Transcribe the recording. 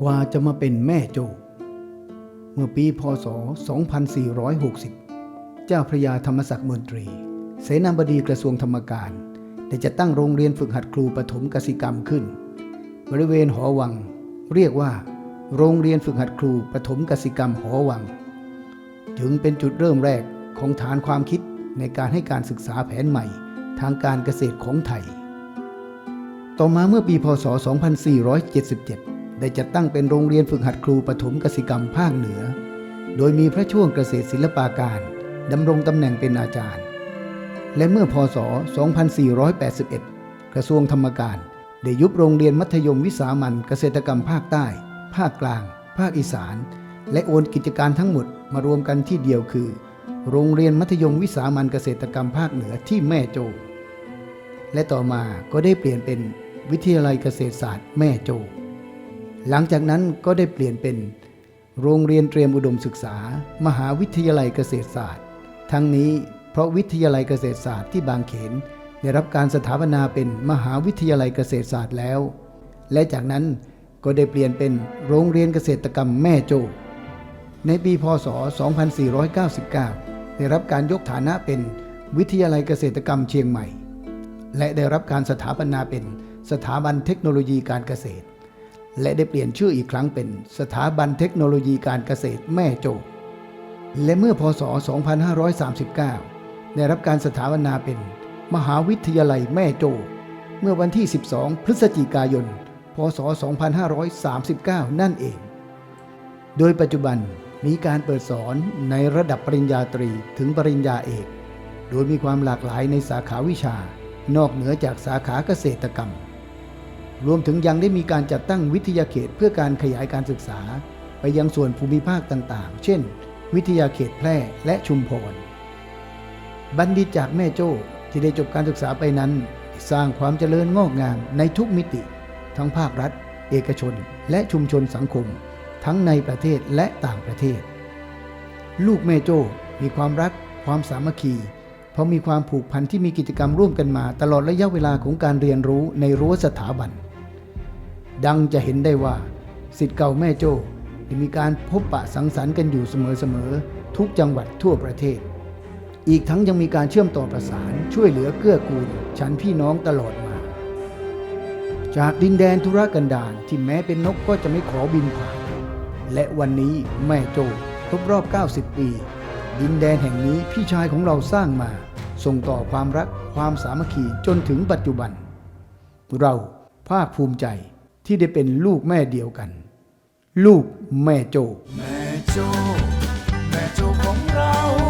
กว่าจะมาเป็นแม่โจ้เมื่อปีพศ 2460 เจ้าพระยาธรรมศักดิ์มนตรี เสนาบดีกระทรวงธรรมการ ได้จะตั้งโรงเรียนฝึกหัดครูปฐมกสิกรรมขึ้น บริเวณหอวัง เรียกว่า โรงเรียนฝึกหัดครูปฐมกสิกรรมหอวัง จึงเป็นจุดเริ่มแรกของฐานความคิดในการให้การศึกษาแผนใหม่ทางการเกษตรของไทย ต่อมาเมื่อปีพศ 2477 ได้จัดตั้งเป็นโรงเรียนฝึกหัดครูปฐมกสิกรรมภาคเหนือ โดยมีพระช่วงเกษตรศิลปาการดำรงตำแหน่งเป็นอาจารย์ และเมื่อพศ 2481 กระทรวงธรรมการ ได้ยุบโรงเรียนมัธยมวิสามัญเกษตรกรรมภาคใต้ ภาคกลาง ภาคอีสาน และโอนกิจการทั้งหมดมารวมกันที่เดียวคือ โรงเรียนมัธยมวิสามัญเกษตรกรรมภาคเหนือที่แม่โจ้และต่อมาก็ได้เปลี่ยนเป็นวิทยาลัยเกษตรศาสตร์แม่โจ้ หลังจากนั้นก็ได้เปลี่ยนเป็น โรงเรียนเตรียมอุดมศึกษา มหาวิทยาลัยเกษตรศาสตร์ ทั้งนี้เพราะวิทยาลัยเกษตรศาสตร์ที่บางเขน ได้รับการสถาปนาเป็นมหาวิทยาลัยเกษตรศาสตร์แล้ว และจากนั้นก็ได้เปลี่ยนเป็นโรงเรียนเกษตรกรรมแม่โจ ในปีพศ 2499 ได้รับการยกฐานะเป็นวิทยาลัยเกษตรกรรมเชียงใหม่ และได้รับการสถาปนาเป็นสถาบันเทคโนโลยีการเกษตร และได้เปลี่ยนชื่ออีกครั้งเป็นสถาบันเทคโนโลยีการเกษตรแม่โจ้และเมื่อพศ 2539 ได้รับการสถาปนาเป็นมหาวิทยาลัยแม่โจ้เมื่อวันที่ 12 พฤศจิกายน พศ 2539 นั่นเอง โดยปัจจุบันมีการเปิดสอนในระดับปริญญาตรีถึงปริญญาเอก โดยมีความหลากหลายในสาขาวิชา นอกเหนือจากสาขาเกษตรกรรม รวมถึงยังได้มีการจัดตั้งวิทยาเขตเพื่อการขยายการศึกษา ไปยังส่วนภูมิภาคต่างๆ เช่น วิทยาเขตแพร่และชุมพร บัณฑิตจากแม่โจ้ที่ได้จบการศึกษาไปนั้น สร้างความเจริญงอกงามในทุกมิติ ทั้งภาครัฐ เอกชน และชุมชนสังคม ทั้งในประเทศและต่างประเทศ ลูกแม่โจ้มีความรัก ความสามัคคีเพราะมีความผูกพันที่มีกิจกรรมร่วมกันมาตลอดระยะเวลาของการเรียนรู้ในรั้วสถาบัน ดังจะเห็นได้ว่าสิทธิ์เก่าแม่โจ้มีการพบปะสังสรรค์กันอยู่เสมอๆทุกจังหวัดทั่วประเทศ อีกทั้งยังมีการเชื่อมต่อประสานช่วยเหลือเกื้อกูลฉันพี่น้องตลอดมา จากดินแดนธุรกันดารที่แม้เป็นนกก็จะไม่ขอบินผ่าน และวันนี้แม่โจ้ครบรอบ 90 ปี ดินแดนแห่งนี้พี่ชายของเราสร้างมา ส่งต่อความรักความสามัคคีจนถึงปัจจุบัน เราภาคภูมิใจ ที่ได้เป็นลูกแม่เดียวกัน ลูกแม่โจ แม่โจ แม่โจของเรา